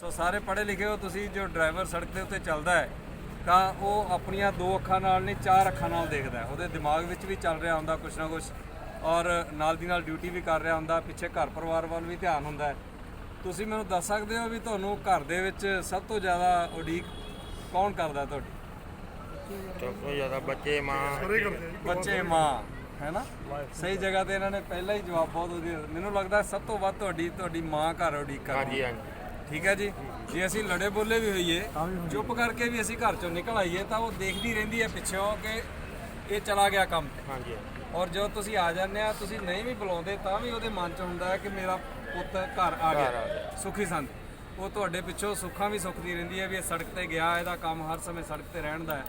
ਸੋ ਸਾਰੇ ਪੜ੍ਹੇ ਲਿਖੇ ਹੋ ਤੁਸੀਂ ਜੋ ਡਰਾਈਵਰ ਸੜਕ ਦੇ ਉੱਤੇ ਚੱਲਦਾ ਹੈ ਤਾਂ ਉਹ ਆਪਣੀਆਂ ਦੋ ਅੱਖਾਂ ਨਾਲ ਨਹੀਂ ਚਾਰ ਅੱਖਾਂ ਨਾਲ ਦੇਖਦਾ ਹੈ। ਉਹਦੇ ਦਿਮਾਗ ਵਿੱਚ ਵੀ ਚੱਲ ਰਿਹਾ ਹੁੰਦਾ ਕੁਛ ਨਾ ਕੁਛ ਔਰ ਨਾਲ ਦੀ ਨਾਲ ਡਿਊਟੀ ਵੀ ਕਰ ਰਿਹਾ ਹੁੰਦਾ ਪਿੱਛੇ ਘਰ ਪਰਿਵਾਰ ਵੱਲ ਵੀ ਧਿਆਨ ਹੁੰਦਾ ਹੈ। ਤੁਸੀਂ ਮੈਨੂੰ ਦੱਸ ਸਕਦੇ ਹੋ ਵੀ ਤੁਹਾਨੂੰ ਘਰ ਦੇ ਵਿੱਚ ਸਭ ਤੋਂ ਜ਼ਿਆਦਾ ਉਡੀਕ ਕੌਣ ਕਰਦਾ ਤੁਹਾਡੀ? ਸਭ ਤੋਂ ਜ਼ਿਆਦਾ ਬੱਚੇ ਮਾਂ। ਬੱਚੇ ਮਾਂ ਹੈ ਨਾ ਸਹੀ ਜਗ੍ਹਾ ਤੇ ਇਹਨਾਂ ਨੇ ਪਹਿਲਾਂ ਹੀ ਜਵਾਬ ਬਹੁਤ ਵਧੀਆ ਮੈਨੂੰ ਲੱਗਦਾ ਸਭ ਤੋਂ ਵੱਧ ਤੁਹਾਡੀ ਤੁਹਾਡੀ ਮਾਂ ਘਰ ਉਡੀਕ ਕਰਦੀ ਹਾਂਜੀ ਹਾਂਜੀ। ਠੀਕ ਹੈ ਜੀ? ਜੇ ਅਸੀਂ ਲੜੇ ਬੋਲੇ ਵੀ ਹੋਈਏ ਚੁੱਪ ਕਰਕੇ ਵੀ ਅਸੀਂ ਘਰ ਚੋਂ ਨਿਕਲ ਆਈਏ ਤਾਂ ਉਹ ਦੇਖਦੀ ਰਹਿੰਦੀ ਹੈ ਪਿੱਛੋਂ ਕਿ ਇਹ ਚਲਾ ਗਿਆ ਕੰਮ। ਤੇ ਹਾਂਜੀ। ਔਰ ਜਦੋਂ ਤੁਸੀਂ ਆ ਜਾਂਦੇ ਆ ਤੁਸੀਂ ਨਹੀਂ ਵੀ ਬੁਲਾਉਂਦੇ ਤਾਂ ਵੀ ਉਹਦੇ ਮਨ 'ਚ ਹੁੰਦਾ ਹੈ ਕਿ ਮੇਰਾ ਪੁੱਤ ਘਰ ਆ ਗਿਆ। ਸੁਖੀ ਸੰਦ। ਉਹ ਤੁਹਾਡੇ ਪਿੱਛੋਂ ਸੁੱਖਾਂ ਵੀ ਸੁੱਖਦੀ ਰਹਿੰਦੀ ਹੈ ਵੀ ਇਹ ਸੜਕ ਤੇ ਗਿਆ ਇਹਦਾ ਕੰਮ ਹਰ ਸਮੇਂ ਸੜਕ ਤੇ ਰਹਿਣ ਦਾ ਹੈ।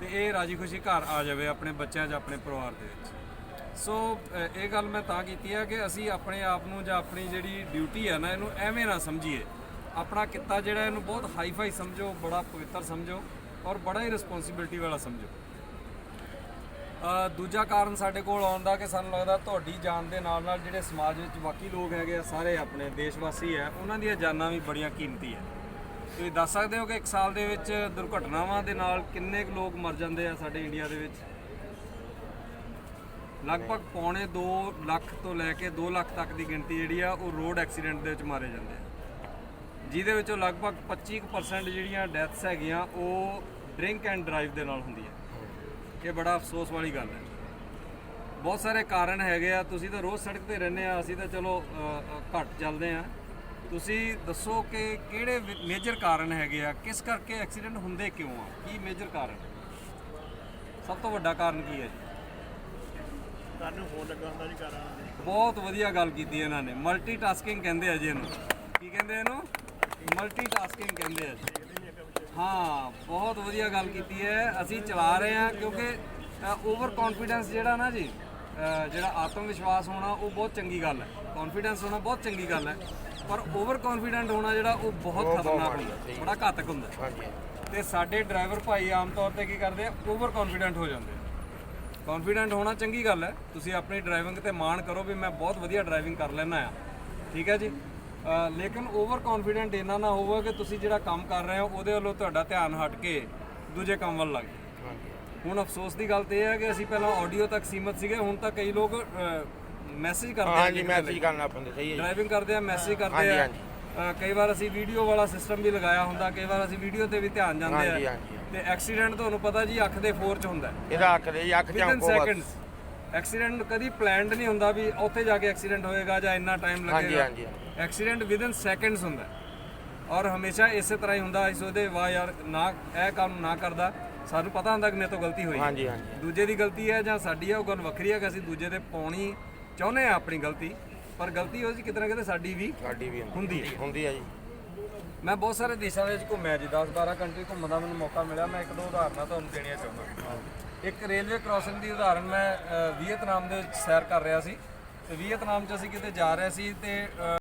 ਤੇ ਇਹ ਰਾਜੀ ਖੁਸ਼ੀ ਘਰ ਆ ਜਾਵੇ ਆਪਣੇ ਬੱਚਿਆਂ 'ਚ ਆਪਣੇ ਪਰਿਵਾਰ ਦੇ ਵਿੱਚ। ਸੋ ਇਹ ਗੱਲ ਮੈਂ ਤਾਂ ਕੀਤੀ ਹੈ ਕਿ ਅਸੀਂ ਆਪਣੇ ਆਪ ਨੂੰ ਜਾਂ ਆਪਣੀ ਜਿਹੜੀ ਡਿਊਟੀ ਹੈ ਨਾ ਇਹਨੂੰ ਐਵੇਂ ਨਾ ਸਮਝੀਏ। ਆਪਣਾ ਕਿੱਤਾ ਜਿਹੜਾ ਇਹਨੂੰ ਬਹੁਤ ਹਾਈਫਾਈ ਸਮਝੋ, ਬੜਾ ਪਵਿੱਤਰ ਸਮਝੋ ਔਰ ਬੜਾ ਹੀ ਰਿਸਪੌਂਸਿਬਿਲਟੀ ਵਾਲਾ ਸਮਝੋ। ਦੂਜਾ ਕਾਰਨ ਸਾਡੇ ਕੋਲ ਆਉਣ ਦਾ ਕਿ ਸਾਨੂੰ ਲੱਗਦਾ ਤੁਹਾਡੀ ਜਾਨ ਦੇ ਨਾਲ ਨਾਲ ਜਿਹੜੇ ਸਮਾਜ ਵਿੱਚ ਬਾਕੀ ਲੋਕ ਹੈਗੇ ਆ, ਸਾਰੇ ਆਪਣੇ ਦੇਸ਼ ਵਾਸੀ ਹੈ ਉਹਨਾਂ ਦੀਆਂ ਜਾਨਾਂ ਵੀ ਬੜੀਆਂ ਕੀਮਤੀ ਹੈ ਤੁਸੀਂ ਦੱਸ ਸਕਦੇ ਹੋ ਕਿ ਇੱਕ ਸਾਲ ਦੇ ਵਿੱਚ ਦੁਰਘਟਨਾਵਾਂ ਦੇ ਨਾਲ ਕਿੰਨੇ ਕੁ ਲੋਕ ਮਰ ਜਾਂਦੇ ਆ ਸਾਡੇ ਇੰਡੀਆ ਦੇ ਵਿੱਚ? ਲਗਭਗ ਪੌਣੇ 2 ਲੱਖ ਤੋਂ ਲੈ ਕੇ 2 ਲੱਖ ਤੱਕ ਦੀ ਗਿਣਤੀ ਜਿਹੜੀ ਆ, ਉਹ ਰੋਡ ਐਕਸੀਡੈਂਟ ਦੇ ਵਿੱਚ ਮਾਰੇ ਜਾਂਦੇ ਆ। ਜਿਹਦੇ ਵਿੱਚੋਂ ਲਗਭਗ 25% ਜਿਹੜੀਆਂ ਡੈਥਸ ਹੈਗੀਆਂ ਉਹ ਡਰਿੰਕ ਐਂਡ ਡਰਾਈਵ ਦੇ ਨਾਲ ਹੁੰਦੀਆਂ। ਇਹ ਬੜਾ ਅਫਸੋਸ ਵਾਲੀ ਗੱਲ ਹੈ। ਬਹੁਤ ਸਾਰੇ ਕਾਰਨ ਹੈਗੇ ਆ। ਤੁਸੀਂ ਤਾਂ ਰੋਜ਼ ਸੜਕ ਤੇ ਰਹਿੰਦੇ ਆ ਅਸੀਂ ਤਾਂ ਚਲੋ ਘੱਟ ਚੱਲਦੇ ਆ। ਤੁਸੀਂ ਦੱਸੋ ਕਿ ਕਿਹੜੇ ਮੇਜਰ ਕਾਰਨ ਹੈਗੇ ਆ? ਕਿਸ ਕਰਕੇ ਐਕਸੀਡੈਂਟ ਹੁੰਦੇ ਕਿਉਂ ਆ? ਕੀ ਮੇਜਰ ਕਾਰਨ? ਸਭ ਤੋਂ ਵੱਡਾ ਕਾਰਨ ਕੀ ਹੈ ਜੀ? ਤੁਹਾਨੂੰ ਫੋਨ ਲੱਗਾ ਹੁੰਦਾ ਜੀ ਦੇ। ਬਹੁਤ ਵਧੀਆ ਗੱਲ ਕੀਤੀ ਇਹਨਾਂ ਨੇ। ਮਲਟੀਟਾਸਕਿੰਗ ਕਹਿੰਦੇ ਆ ਜੀ ਇਹਨੂੰ। ਕੀ ਕਹਿੰਦੇ ਇਹਨੂੰ? ਮਲਟੀਟਾਸਕਿੰਗ ਕਹਿੰਦੇ ਆ ਹਾਂ ਬਹੁਤ ਵਧੀਆ ਗੱਲ ਕੀਤੀ ਹੈ। ਅਸੀਂ ਚਲਾ ਰਹੇ ਹਾਂ ਕਿਉਂਕਿ ਓਵਰ ਕੌਨਫੀਡੈਂਸ ਜਿਹੜਾ ਨਾ ਜੀ ਜਿਹੜਾ ਆਤਮ ਵਿਸ਼ਵਾਸ ਹੋਣਾ ਉਹ ਬਹੁਤ ਚੰਗੀ ਗੱਲ ਹੈ। ਕੌਨਫੀਡੈਂਸ ਹੋਣਾ ਬਹੁਤ ਚੰਗੀ ਗੱਲ ਹੈ। ਪਰ ਓਵਰ ਕੌਨਫੀਡੈਂਟ ਹੋਣਾ ਜਿਹੜਾ ਉਹ ਬਹੁਤ ਖਤਰਨਾਕ ਹੁੰਦਾ। ਬੜਾ ਘਾਤਕ ਹੁੰਦਾ। ਹੈ। ਹਾਂਜੀ। ਤੇ ਸਾਡੇ ਡਰਾਈਵਰ ਭਾਈ ਆਮ ਤੌਰ ਤੇ ਕੀ ਕਰਦੇ ਆ? ਓਵਰ ਕੌਨਫੀਡੈਂਟ ਹੋ ਜਾਂਦੇ ਆ। ਕੌਨਫੀਡੈਂਟ ਹੋਣਾ ਚੰਗੀ ਗੱਲ ਹੈ। ਤੁਸੀਂ ਆਪਣੀ ਡਰਾਈਵਿੰਗ ਤੇ ਮਾਣ ਕਰੋ ਵੀ ਮੈਂ ਬਹੁਤ ਵਧੀਆ ਡਰਾਈਵਿੰਗ ਕਰ ਲੈਣਾ ਆ ਠੀਕ ਹੈ ਜੀ? ਲੇਕਿਨ ਓਵਰ ਕੌਨਫੀਡੈਂਟ ਇੰਨਾ ਨਾ ਹੋਵੋ ਕਿ ਤੁਸੀਂ ਜਿਹੜਾ ਕੰਮ ਕਰ ਰਹੇ ਹੋ ਉਹਦੇ ਵੱਲੋਂ ਤੁਹਾਡਾ ਧਿਆਨ ਹਟ ਕੇ ਦੂਜੇ ਕੰਮ ਵੱਲ ਲੱਗ ਜਾਏ ਹੁਣ ਅਫਸੋਸ ਦੀ ਗੱਲ ਤੇ ਇਹ ਹੈ ਕਿ ਅਸੀਂ ਪਹਿਲਾਂ ਆਡੀਓ ਤੱਕ ਸੀਮਤ ਸੀਗੇ ਹੁਣ ਤਾਂ ਕਈ ਲੋਕ ਮੈਸੇਜ ਕਰਦੇ ਆ ਹਾਂਜੀ ਮੈਸੇਜ ਕਰਨਾ ਪੈਂਦਾ ਸਹੀ ਹੈ ਡਰਾਈਵਿੰਗ ਕਰਦੇ ਆ ਮੈਸੇਜ ਕਰਦੇ ਆ। ਕਈ ਵਾਰ ਅਸੀਂ ਵੀਡੀਓ ਵਾਲਾ ਸਿਸਟਮ ਵੀ ਲਗਾਇਆ ਹੁੰਦਾ ਕਈ ਵਾਰ ਅਸੀਂ ਵੀਡੀਓ ਤੇ ਵੀ ਧਿਆਨ ਜਾਂਦੇ ਆ। ਹਾਂਜੀ। ਤੇ ਐਕਸੀਡੈਂਟ ਤੁਹਾਨੂੰ ਪਤਾ ਜੀ ਅੱਖ ਦੇ ਫੋਰ ਚ ਹੁੰਦਾ ਇਹਦਾ ਅੱਖ ਦੇ ਅੱਖ ਬਸ। ਸੈਕਿੰਡਸ ਐਕਸੀਡੈਂਟ ਕਦੀ ਪਲਾਨਡ ਨਹੀਂ ਹੁੰਦਾ ਵੀ ਉੱਥੇ ਜਾ ਕੇ ਐਕਸੀਡੈਂਟ ਹੋਏਗਾ ਜਾਂ ਇੰਨਾ ਟਾਈਮ ਹਾਂਜੀ ਲੱਗੇਗਾ ਹਾਂਜੀ। ਐਕਸੀਡੈਂਟ ਵਿਦਨ ਸੈਕਿੰਡਸ ਹੁੰਦਾ। ਹੈ। ਔਰ ਹਮੇਸ਼ਾ ਇਸੇ ਤਰ੍ਹਾਂ ਹੀ ਹੁੰਦਾ ਅਸੀਂ ਉਹਦੇ ਵਾਹ ਯਾਰ ਨਾ ਇਹ ਕੰਮ ਨਾ ਕਰਦਾ। ਸਾਨੂੰ ਪਤਾ ਹੁੰਦਾ ਕਿ ਮੇਰੇ ਤੋਂ ਗਲਤੀ ਹੋਈ ਹੈ। ਹਾਂਜੀ ਹਾਂਜੀ। ਦੂਜੇ ਦੀ ਗਲਤੀ ਹੈ ਜਾਂ ਸਾਡੀ ਹੈ ਉਹ ਗੱਲ ਵੱਖਰੀ ਹੈ ਕਿ ਅਸੀਂ ਦੂਜੇ ਦੇ ਪਾਉਣੀ ਚਾਹੁੰਦੇ ਆ ਆਪਣੀ ਗਲਤੀ। ਪਰ ਗਲਤੀ ਉਹ ਜੀ ਕਿਤੇ ਨਾ ਕਿਤੇ ਸਾਡੀ ਵੀ ਸਾਡੀ ਵੀ ਹੁੰਦੀ ਹੈ। ਹੁੰਦੀ ਹੈ ਜੀ। ਮੈਂ ਬਹੁਤ ਸਾਰੇ ਦੇਸ਼ਾਂ ਵਿੱਚ ਘੁੰਮਿਆ ਜੀ 10 12 ਕੰਟਰੀ ਘੁੰਮਣ ਦਾ ਮੈਨੂੰ ਮੌਕਾ ਮਿਲਿਆ। ਮੈਂ ਇੱਕ ਦੋ ਉਦਾਹਰਨਾਂ ਤੁਹਾਨੂੰ ਦੇਣੀਆਂ ਚਾਹੁੰਦਾ। ਇੱਕ ਰੇਲਵੇ ਕ੍ਰਾਸਿੰਗ ਦੀ ਉਦਾਹਰਨ ਮੈਂ ਵੀਅਤਨਾਮ ਦੇ ਵਿੱਚ ਸੈਰ ਕਰ ਰਿਹਾ ਸੀ। ਤੇ ਵੀਅਤਨਾਮ 'ਚ ਅਸੀਂ ਕਿਤੇ ਜਾ ਰਹੇ ਸੀ ਤੇ